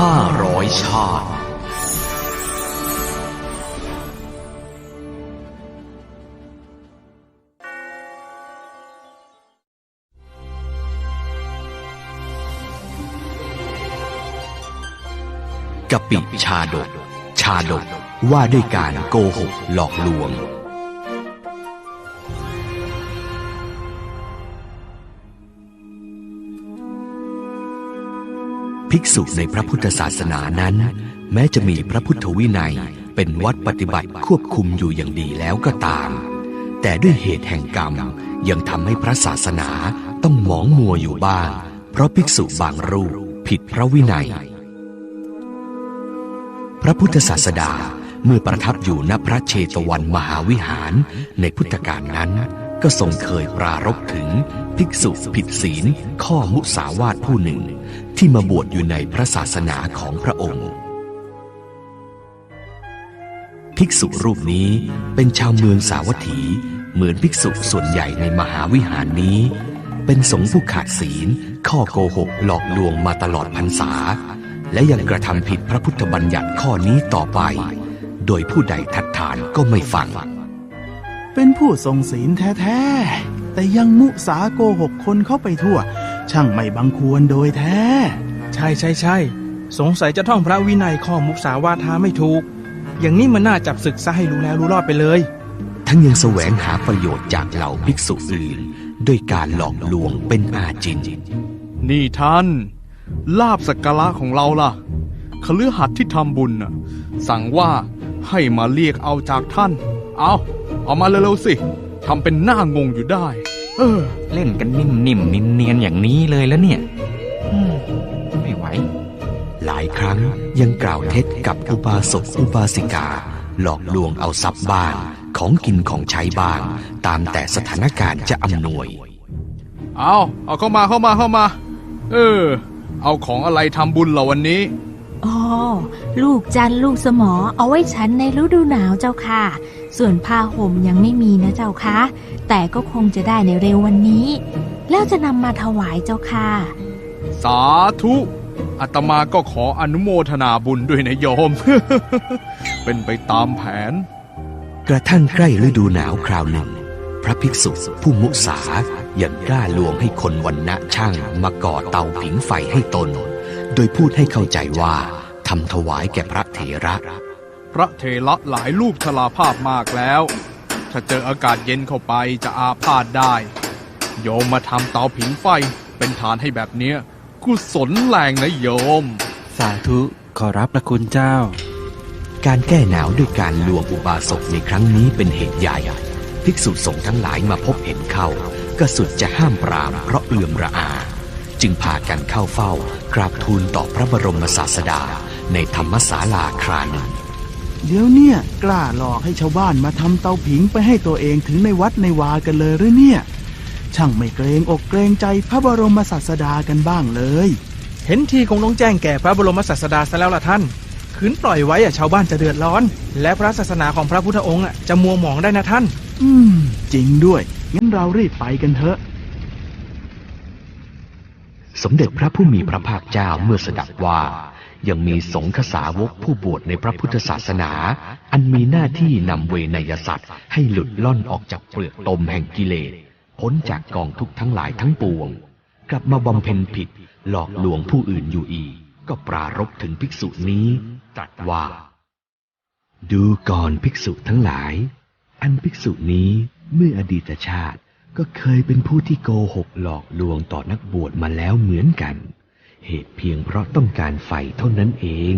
ห้าร้อยชาติ กปิชาดก ชาดกว่าด้วยการโกหกหลอกลวง ภิกษุในพระพุทธศาสนานั้น แม้จะมีพระพุทธวินัยเป็นวัดปฏิบัติควบคุมอยู่อย่างดีแล้วก็ตาม แต่ด้วยเหตุแห่งกรรมยังทำให้พระศาสนาต้องหมองมัวอยู่บ้าง เพราะภิกษุบางรูปผิดพระวินัย พระพุทธศาสดาเมื่อประทับอยู่ณพระเชตวันมหาวิหารในพุทธกาลนั้น ก็ทรงเคยปรารภถึงภิกษุผิดศีลข้อมุสาวาทผู้หนึ่ง ที่มาบวชอยู่ในพระศาสนาของพระองค์ ภิกษุรูปนี้เป็นชาวเมืองสาวัตถี เหมือนภิกษุส่วนใหญ่ในมหาวิหารนี้ เป็นสงฆ์ผู้ขาดศีล ข้อโกหกหลอกลวงมาตลอดพรรษา และยังกระทำผิดพระพุทธบัญญัติข้อนี้ต่อไป โดยผู้ใดทัดทานก็ไม่ฟัง เป็นผู้ทรงศีลแท้ๆ แต่ยังมุสาโกหกคนเข้าไปทั่ว ช่างไม่บังควรโดยแท้ ใช่ใช่ใช่สงสัยจะท่องพระวินัยข้อมุสาวาทาไม่ถูก อย่างนี้มันน่าจับศึกซะให้รู้แล้วรู้รอดไปเลย ทั้งยังแสวงหาประโยชน์จากเหล่าภิกษุอื่น ด้วยการหลอกลวงเป็นอาจิน นี่ท่าน ลาบสักการะของเราล่ะคฤหัสถ์ที่ทำบุญน่ะสั่งว่าให้มาเรียกเอาจากท่าน เอาเอามาเร็วๆสิทำเป็นหน้างงอยู่ได้ เออ เล่นกันนิ่มๆเนียนๆอย่างนี้เลยแล้วเนี่ยอืมไม่ไหว หลายครั้งยังกล่าวเท็จกับอุบาสกอุบาสิกา หลอกลวงเอาทรัพย์บ้างของกินของใช้บ้าง ตามแต่สถานการณ์จะอำนวย เอาเอาเข้ามาเข้ามาเข้ามา เออ เอาของอะไรทำบุญเหราวันนี้ อ๋อ ลูกจันทร์ลูกสมอเอาไว้ฉันในฤดูหนาวเจ้าค่ะ ส่วนผ้าห่มยังไม่มีนะเจ้าค่ะ แต่ก็คงจะได้ในเร็ววันนี้ แล้วจะนำมาถวายเจ้าค่ะ สาธุอาตมาก็ขออนุโมทนาบุญด้วยนะโยม เป็นไปตามแผน กระทั่งใกล้ฤดูหนาวคราวหนึ่ง พระภิกษุผู้มุสายังกล้าลวงให้คนวันณะช่างมาก่อเตาผิงไฟให้ตน โดยพูดให้เข้าใจว่าทำถวายแก่พระเถระ พระเทระหลายลูกชราภาพมากแล้ว ถ้าเจออากาศเย็นเข้าไปจะอาพาธได้ โยมมาทำเตาผิงไฟเป็นฐานให้แบบเนี้ยกุศลแรงนะโยม สาธุขอรับพระคุณเจ้า การแก้หนาวด้วยการลวงอุบาสกในครั้งนี้เป็นเหตุใหญ่ภิกษุสงฆ์ทั้งหลายมาพบเห็นเข้า ก็สุดจะห้ามปรามเพราะเอื่อมระอา จึงพากันเข้าเฝ้ากราบทูลต่อพระบรมศาสดาในธรรมศาลาคราหนึ่งเดี๋ยวเนี่ยกล้าหลอกให้ชาวบ้านมาทำเตาผิงไปให้ตัวเองถึงในวัดในวากันเลยหรือเนี่ย ช่างไม่เกรงอกเกรงใจพระบรมศาสดากันบ้างเลย เห็นทีคงต้องแจ้งแก่พระบรมศาสดาซะแล้วล่ะท่านขืนปล่อยไว้อะชาวบ้านจะเดือดร้อน และพระศาสนาของพระพุทธองค์อะจะมัวหมองได้นะท่าน อืม จริงด้วย งั้นเรารีบไปกันเถอะ สมเด็จพระผู้มีพระภาคเจ้าเมื่อสดับว่า ยังมีสงฆ์สาวกผู้บวชในพระพุทธศาสนา อันมีหน้าที่นำเวนยสัตว์ให้หลุดล่อนออกจากเปลือกตมแห่งกิเลสพ้นจากกองทุกข์ทั้งหลายทั้งปวง กลับมาบำเพ็ญผิด หลอกลวงผู้อื่นอยู่อีก ก็ปรารบถึงภิกษุนี้ตรัสว่า ดูก่อนภิกษุทั้งหลาย อันภิกษุนี้เมื่ออดีตชาติ ก็เคยเป็นผู้ที่โกหกหลอกลวงต่อนักบวชมาแล้วเหมือนกัน เหตุเพียงเพราะต้องการไฟเท่านั้นเอง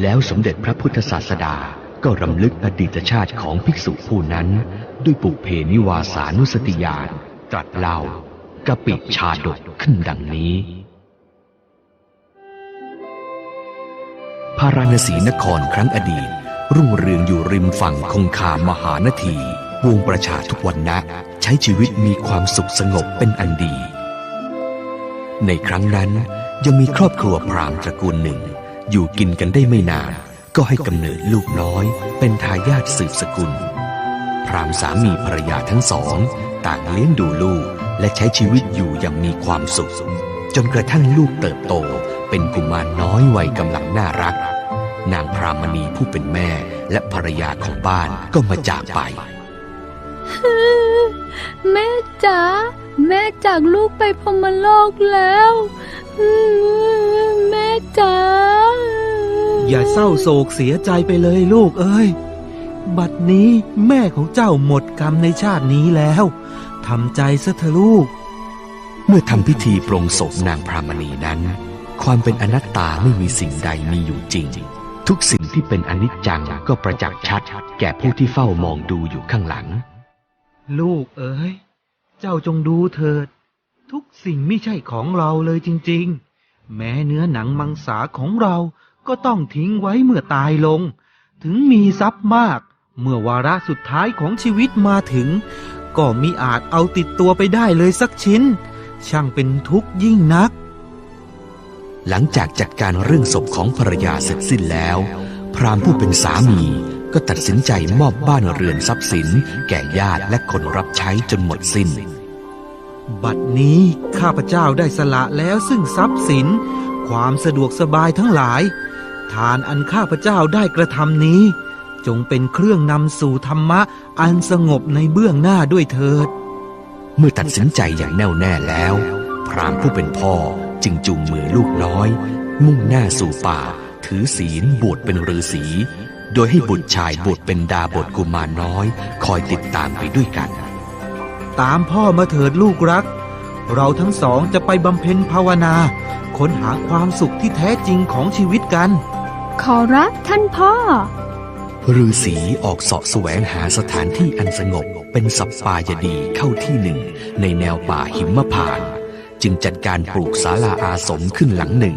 แล้วสมเด็จพระพุทธศาสดาก็รำลึกอดีตชาติของภิกษุผู้นั้น ด้วยปุเพนิวาสานุสติญาณตรัสเล่ากะปิชาดกขึ้นดังนี้ พาราณสีนครครั้งอดีต รุ่งเรืองอยู่ริมฝั่งคงคามหานที วงประชาทุกวันนะใช้ชีวิตมีความสุขสงบเป็นอันดี ในครั้งนั้นยังมีครอบครัวพราหมณ์ตระกูลหนึ่ง อยู่กินกันได้ไม่นาน ก็ให้กำเนิดลูกน้อย เป็นทายาทสืบสกุล พราหมณ์สามีภรรยาทั้งสอง ต่างเลี้ยงดูลูกและใช้ชีวิตอยู่อย่างมีความสุข จนกระทั่งลูกเติบโต เป็นกุมารน้อยวัยกำลังน่ารัก นางพรามณีผู้เป็นแม่และภรรยาของบ้านก็มาจากไป แม่จ๋าแม่จากลูกไปพรหมโลกแล้ว แม่จ๋าอย่าเศร้าโศกเสียใจไปเลยลูกเอ้ย บัดนี้แม่ของเจ้าหมดกรรมในชาตินี้แล้วทำใจซะเถอะลูก เมื่อทำพิธีปรงศพนางพรามณีนั้น ความเป็นอนัตตาไม่มีสิ่งใดมีอยู่จริง ทุกสิ่งที่เป็นอนิจจังก็ประจักษ์ชัด แก่ผู้ที่เฝ้ามองดูอยู่ข้างหลัง ลูกเอ๋ย เจ้าจงดูเถิด ทุกสิ่งไม่ใช่ของเราเลยจริง ๆ แม้เนื้อหนังมังสาของเราก็ต้องทิ้งไว้เมื่อตายลง ถึงมีทรัพย์มาก เมื่อวาระสุดท้ายของชีวิตมาถึง ก็มิอาจเอาติดตัวไปได้เลยสักชิ้น ช่างเป็นทุกข์ยิ่งนัก หลังจากจัดการเรื่องศพของภรรยาเสร็จสิ้นแล้ว พรามผู้เป็นสามี ก็ตัดสินใจมอบบ้านเรือนทรัพย์สิน แก่ญาติและคนรับใช้จนหมดสิ้น บัดนี้ข้าพเจ้าได้สละแล้วซึ่งทรัพย์สิน ความสะดวกสบายทั้งหลาย ทานอันข้าพเจ้าได้กระทำนี้ จงเป็นเครื่องนำสู่ธรรมะอันสงบในเบื้องหน้าด้วยเถิด เมื่อตัดสินใจอย่างแน่วแน่แล้ว พราหมณ์ผู้เป็นพ่อจึงจูงมือลูกน้อย มุ่งหน้าสู่ป่าถือศีลบวชเป็นฤาษี โดยให้บุตรชายบวชเป็นดาบทกุมารน้อย คอยติดตามไปด้วยกัน ตามพ่อมาเถิดลูกรัก เราทั้งสองจะไปบำเพ็ญภาวนา ค้นหาความสุขที่แท้จริงของชีวิตกัน ขอรับท่านพ่อฤาษีออกเสาะแสวงหาสถานที่อันสงบเป็นสัปปายดีเข้าที่หนึ่ง ในแนวป่าหิมพานต์จึงจัดการปลูกศาลาอาสมขึ้นหลังหนึ่ง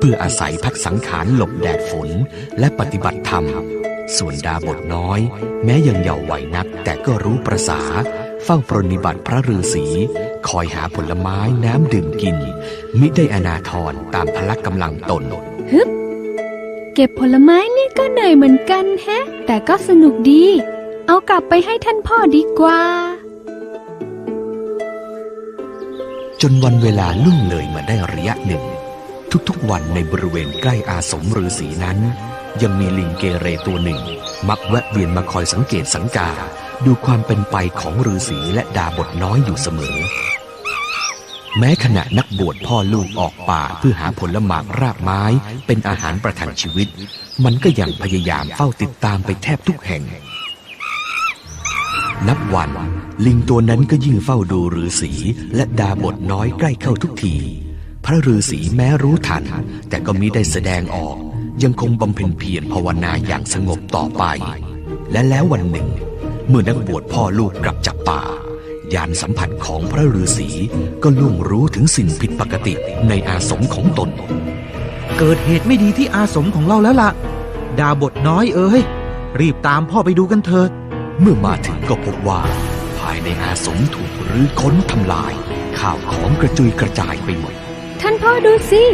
เพื่ออาศัยพักสังขารหลบแดดฝนและปฏิบัติธรรม ส่วนดาบทน้อย แม้ยังเยาว์วัยนักแต่ก็รู้ประษา เฝ้าปรนนิบัติพระฤาษีคอยหาผลไม้น้ำดื่มกิน มิได้อนาทรตามพละกำลังตนฮึบเก็บผลไม้นี่ก็เหนื่อยเหมือนกันแฮะ แต่ก็สนุกดี เอากลับไปให้ท่านพ่อดีกว่า จนวันเวลาล่วงเลยมาได้ระยะหนึ่ง ทุกๆวันในบริเวณใกล้อาสมฤาษีนั้น ยังมีลิงเกเรตัวหนึ่ง มักแวะเวียนมาคอยสังเกตสังกา ดูความเป็นไปของฤาษีและดาบทน้อยอยู่เสมอ แม้ขณะนักบวชพ่อลูกออกป่าเพื่อหาผลหมากรากไม้เป็นอาหารประทังชีวิต มันก็ยังพยายามเฝ้าติดตามไปแทบทุกแห่ง นับวันลิงตัวนั้นก็ยิ่งเฝ้าดูฤาษีและดาบทน้อยใกล้เข้าทุกที พระฤาษีแม้รู้ทัน แต่ก็มิได้แสดงออก ยังคงบำเพ็ญเพียรภาวนาอย่างสงบต่อไป และแล้ววันหนึ่ง เมื่อนักบวชพ่อลูกกลับจากป่ายานสัมผัสของพระฤาษีก็ล่วงรู้ถึงสิ่งผิดปกติในอาสมของตน เกิดเหตุไม่ดีที่อาสมของเราแล้วล่ะ ดาบทน้อยเอ้ย รีบตามพ่อไปดูกันเถิด เมื่อมาถึงก็พบว่า ภายในอาสมถูกรื้อค้นทำลาย ข้าวของกระจุยกระจายไปหมด ท่านพ่อดูสิ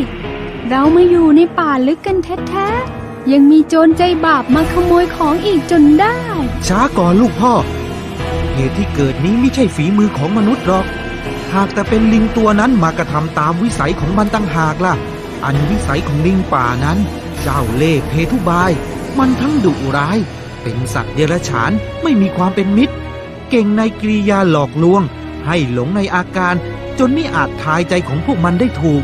เรามาอยู่ในป่าลึกกันแท้ๆ ยังมีโจรใจบาปมาขโมยของอีกจนได้ ช้าก่อนลูกพ่อ เหตุที่เกิดนี้ไม่ใช่ฝีมือของมนุษย์หรอก หากแต่เป็นลิงตัวนั้นมากระทำตามวิสัยของมันตั้งหากล่ะ อันวิสัยของลิงป่านั้น เจ้าเล่ห์เพทุบาย มันทั้งดุร้าย เป็นสัตว์เดรัจฉานไม่มีความเป็นมิตร เก่งในกริยาหลอกลวง ให้หลงในอาการ จนไม่อาจทายใจของพวกมันได้ถูก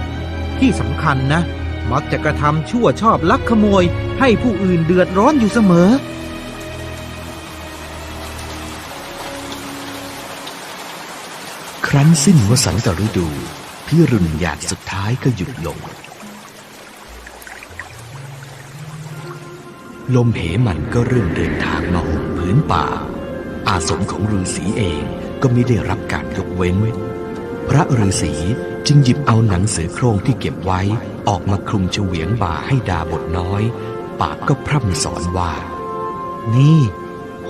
ที่สำคัญนะ มักจะกระทำชั่วชอบลักขโมย ให้ผู้อื่นเดือดร้อนอยู่เสมอ ครั้นสิ้นวสันตฤดูพิรุณหยาดสุดท้ายก็หยุดลง ลมเหมันก็เริ่มเดินทางมาห่มพื้นป่า อาสมของฤาษีเองก็ไม่ได้รับการยกเว้น พระฤาษีจึงหยิบเอาหนังเสือโครงที่เก็บไว้ออกมาคลุมเฉวียงบ่าให้ดาบทน้อย ปากก็พร่ำสอนว่า นี่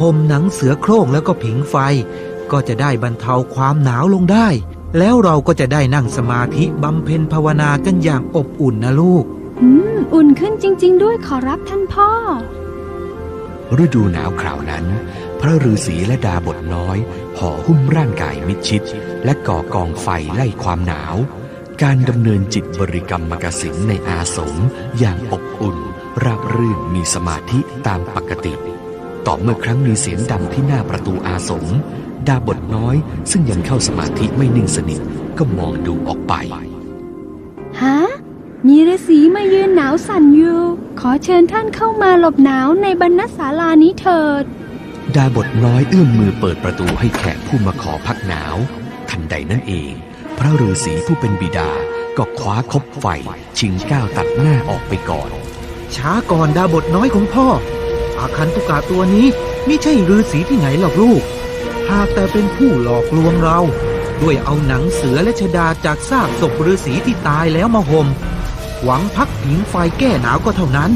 ห่มหนังเสือโคร่งแล้วก็ผิงไฟ ก็จะได้บรรเทาความหนาวลงได้ แล้วเราก็จะได้นั่งสมาธิบำเพ็ญภาวนากันอย่างอบอุ่นนะลูก อืม อุ่นขึ้นจริง ๆ ด้วยขอรับท่านพ่อ ฤดูหนาวคราวนั้น พระฤาษีและดาบทน้อยห่อหุ้มร่างกายมิดชิด และก่อกองไฟไล่ความหนาว การดำเนินจิตบริกรรมมกสินในอาสมอย่างอบอุ่น ราบรื่นมีสมาธิตามปกติ ต่อเมื่อครั้งมีเสียงดังที่หน้าประตูอาสม ดาบทน้อยซึ่งยังเข้าสมาธิไม่นิ่งสนิทก็มองดูออกไปฮะมีฤาษีมายืนหนาวสั่นอยู่ ขอเชิญท่านเข้ามาหลบหนาวในบรรณศาลานี้เถิด ดาบทน้อยเอื้อมมือเปิดประตูให้แขกผู้มาขอพักหนาว ทันใดนั่นเอง พระฤาษีผู้เป็นบิดาก็คว้าคบไฟ ชิงก้าวตัดหน้าออกไปก่อน ช้าก่อนดาบทน้อยของพ่อ อาคันตุกาตัวนี้ไม่ใช่ฤาษีที่ไหนหรอกลูก หากแต่เป็นผู้หลอกลวงเรา ด้วยเอาหนังเสือและชดาจากซากศพฤาษีที่ตายแล้วมาห่มหวังพักผิงไฟแก้หนาวก็เท่านั้น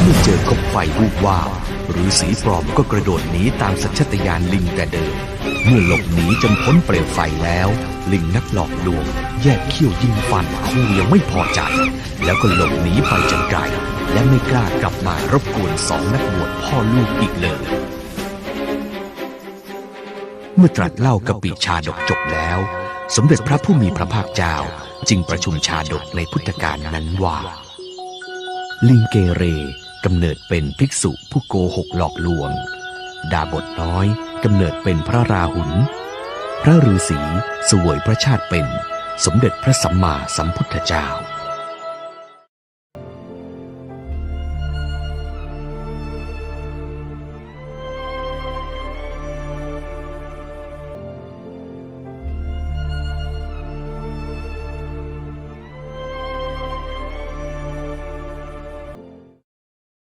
เมื่อเจอคบไฟวูบวาบฤาษีปลอมก็กระโดดหนีตามสัญชาตญาณลิงแต่เดิม เมื่อหลบหนีจนพ้นเปลวไฟแล้ว ลิงนักหลอกลวง แยกเขี้ยวยิงฟันคู่ยังไม่พอใจ แล้วก็หลบหนีไปจนไกล และไม่กล้ากลับมารบกวนสองนักบวชพ่อลูกอีกเลย เมื่อตรัสเล่ากะปิชาดกจบแล้ว สมเด็จพระผู้มีพระภาคเจ้าจึงประชุมชาดกในพุทธกาลนั้นว่า ลิงเกเรกำเนิดเป็นภิกษุผู้โกหกหลอกลวง ดาบทน้อย กำเนิดเป็นพระราหุล พระฤาษีสวยพระชาติเป็น สมเด็จพระสัมมาสัมพุทธเจ้า